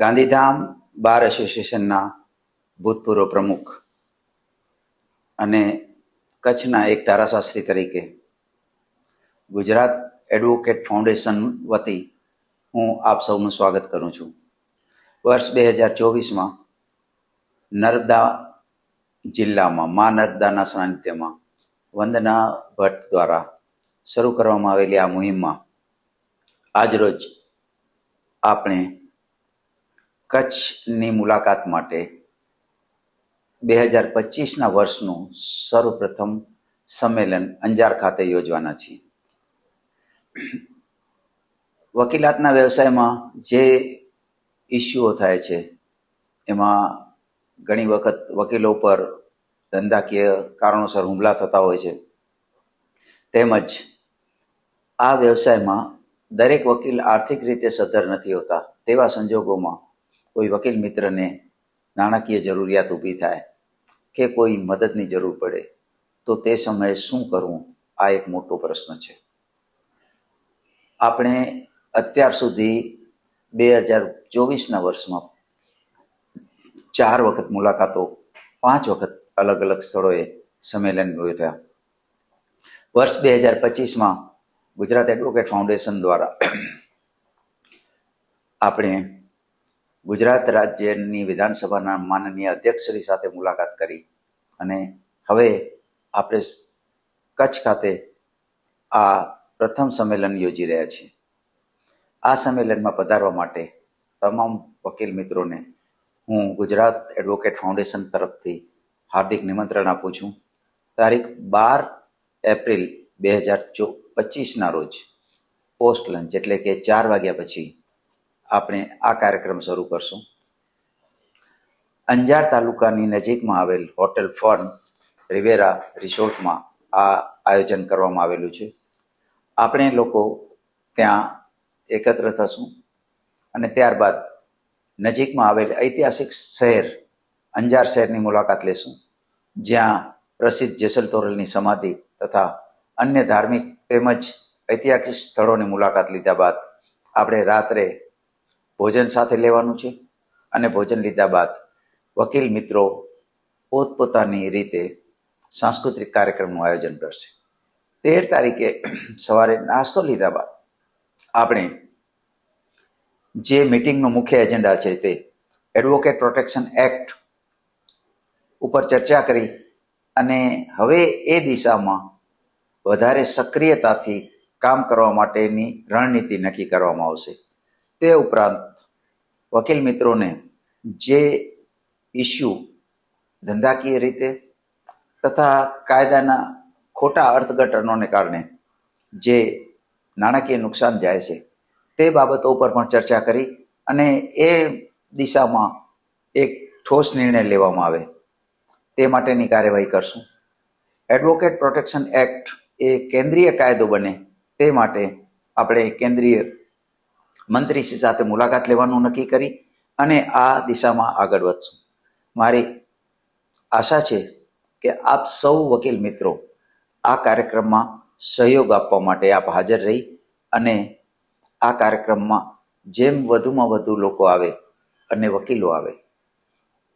ગાંધીધામ બાર એસોસિએશનના ભૂતપૂર્વ પ્રમુખ અને કચ્છના એક ધારાશાસ્ત્રી તરીકે ગુજરાત એડવોકેટ ફાઉન્ડેશન વતી હું આપ સૌનું સ્વાગત કરું છું. વર્ષ બે હજાર ચોવીસમાં નર્મદા જિલ્લામાં, મા નર્મદાના સાનિધ્યમાં વંદના ભટ્ટ દ્વારા શરૂ કરવામાં આવેલી આ મુહિમમાં આજરોજ આપણે કચ્છની મુલાકાત માટે બે હજાર પચીસના વર્ષનું સર્વપ્રથમ સંમેલન અંજાર ખાતે યોજવાના છીએ. વકીલાતના વ્યવસાયમાં જે ઇસ્યુઓ થાય છે, એમાં ઘણી વખત વકીલો પર ધંધાકીય કારણોસર હુમલા થતા હોય છે. તેમજ આ વ્યવસાયમાં દરેક વકીલ આર્થિક રીતે સદ્ધર નથી હોતા, તેવા સંજોગોમાં કોઈ વકીલ મિત્રને નાણાકીય જરૂરિયાત ઊભી થાય કે કોઈ મદદની જરૂર પડે, તો તે સમયે શું કરવું? આ એક મોટો પ્રશ્ન છે. આપણે અત્યાર સુધી બે હજાર ચોવીસના વર્ષમાં ચાર વખત મુલાકાતો, પાંચ વખત અલગ અલગ સ્થળોએ સંમેલન યોજ્યા વર્ષ બે હજાર પચીસમાં ગુજરાત એડવોકેટ ફાઉન્ડેશન દ્વારા આપણે ગુજરાત રાજ્યની વિધાનસભાના માનનીય અધ્યક્ષશ્રી સાથે મુલાકાત કરી અને હવે આપણે કચ્છ ખાતે આ પ્રથમ સંમેલન યોજી રહ્યા છીએ. આ સંમેલનમાં પધારવા માટે તમામ વકીલ મિત્રોને હું ગુજરાત એડવોકેટ ફાઉન્ડેશન તરફથી હાર્દિક નિમંત્રણ આપું છું. તારીખ બાર એપ્રિલ બે હજાર ચો પચીસના રોજ પોસ્ટ લંચ એટલે કે ચાર વાગ્યા પછી આપણે આ કાર્યક્રમ શરૂ કરશું. અંજાર તાલુકાની નજીકમાં આવેલ હોટેલ ફર્ન રિવેરા રિસોર્ટમાં આ આયોજન કરવામાં આવેલું છે. આપણે લોકો ત્યાં એકત્ર થશું અને ત્યારબાદ નજીકમાં આવેલ ઐતિહાસિક શહેર અંજાર શહેરની મુલાકાત લેશું, જ્યાં પ્રસિદ્ધ જેસલ તોરલની સમાધિ તથા અન્ય ધાર્મિક તેમજ ઐતિહાસિક સ્થળોની મુલાકાત લીધા બાદ આપણે રાત્રે ભોજન સાથે લેવાનું છે અને ભોજન લીધા બાદ વકીલ મિત્રો પોતપોતાની રીતે સાંસ્કૃતિક કાર્યક્રમનું આયોજન કરશે. તેર તારીખે સવારે નાસ્તો લીધા બાદ આપણે જે મિટિંગનો મુખ્ય એજન્ડા છે તે એડવોકેટ પ્રોટેક્શન એક્ટ ઉપર ચર્ચા કરી અને હવે એ દિશામાં વધારે સક્રિયતાથી કામ કરવા માટેની રણનીતિ નક્કી કરવામાં આવશે. તે ઉપરાંત વકીલ મિત્રોને જે ઇસ્યુ ધંધાકીય રીતે તથા કાયદાના ખોટા અર્થઘટનોને કારણે જે નાણાકીય નુકસાન જાય છે, તે બાબતો ઉપર પણ ચર્ચા કરી અને એ દિશામાં એક ઠોસ નિર્ણય લેવામાં આવે. તે માટેની કાર્યવાહી કરશું. એડવોકેટ પ્રોટેક્શન એક્ટ એ કેન્દ્રીય કાયદો બને તે માટે આપણે કેન્દ્રીય મંત્રીશ્રી સાથે મુલાકાત લેવાનું નક્કી કરી અને આ દિશામાં આગળ વધશું. મારી આશા છે કે આપ સૌ વકીલ મિત્રો આ કાર્યક્રમમાં સહયોગ આપવા માટે આપ હાજર રહી અને આ કાર્યક્રમમાં જેમ વધુમાં વધુ લોકો આવે અને વકીલો આવે,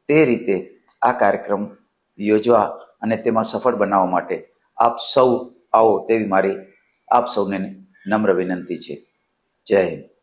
તે રીતે આ કાર્યક્રમ યોજવા અને તેમાં સફળ બનાવવા માટે આપ સૌ આવો તેવી મારી આપ સૌને નમ્ર વિનંતી છે. જય હિન્દ.